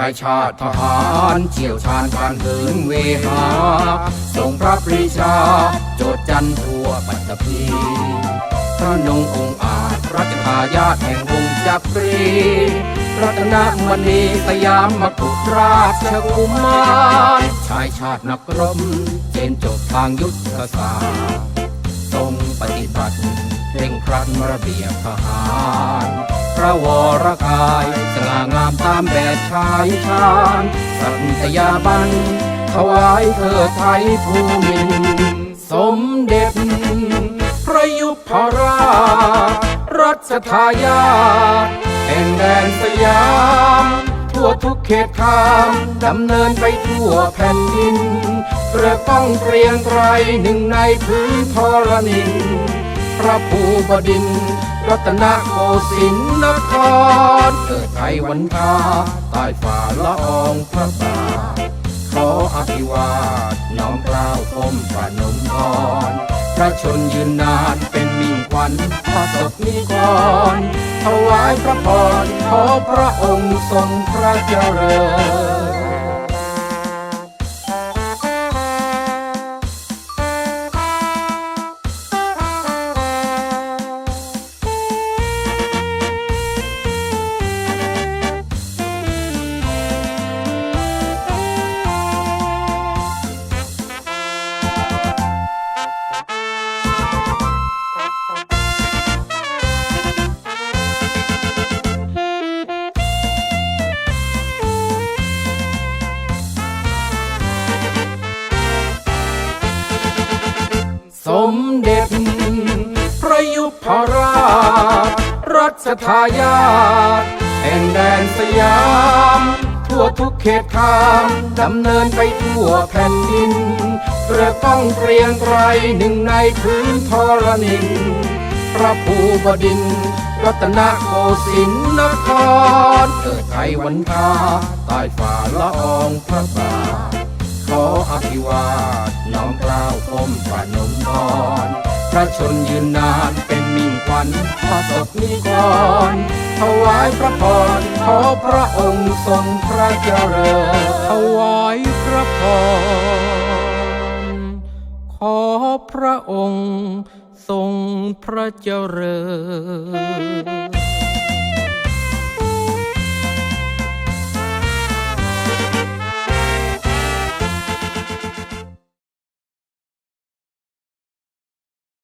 ายชาติทหารเชี่ยวชาญการเหินเวหาทรงพระปรีชา โจทย์จันทั่วปัตตภีพระนงองค์อาจรัชทายาทแห่งวงจักรีรัตนมณีสยามมกุฎราชกุมารชายชาตินักรบเจนจบทางยุทธศาสตร์ทรงปฏิบัติเร่งครัดระเบียบทหาร พระวรกายสง่างามตามแบบชายชาญสัตยาบันถวายเธอไทยภูมินสมเด็จพระยุพราชรัชทายาทแห่งแดนสยาม ทั่วทุกเขตขามดำเนินไปทั่วแผ่นดินเรือต้องเกรียงไกรหนึ่งในพื้นธรณิน ระภูบดิน รัตนโกสินทร์นคร เกิดไทยวันทาใต้ฝ่าละอองพระบาทขออภิวาทน้อมเกล้าวก้มประนมพรพระชนยืนนานเป็นมิ่งขวัญพระศพนิกรถวายพระพรขอพระองค์ทรงพระเจริญ มเด็จ พระยุพราช รัชทายาทแห่งแดนสยาม ทั่วทุกเขตขามดำเนินไปทั่วแผ่นดินเรือต้องเกรียงไกรหนึ่งในพื้นธรณินพระภูบดินทร์รัตนโกสินทร์นคร เกิดไทยวันทาใต้ฝ่าละอองพระบาท ชนยืนนานเป็นมิ่งขวัญพระศพนิกรถวายพระพรขอพระองค์ทรงพระเจริญถวายพระพรขอพระองค์ทรงพระเจริญ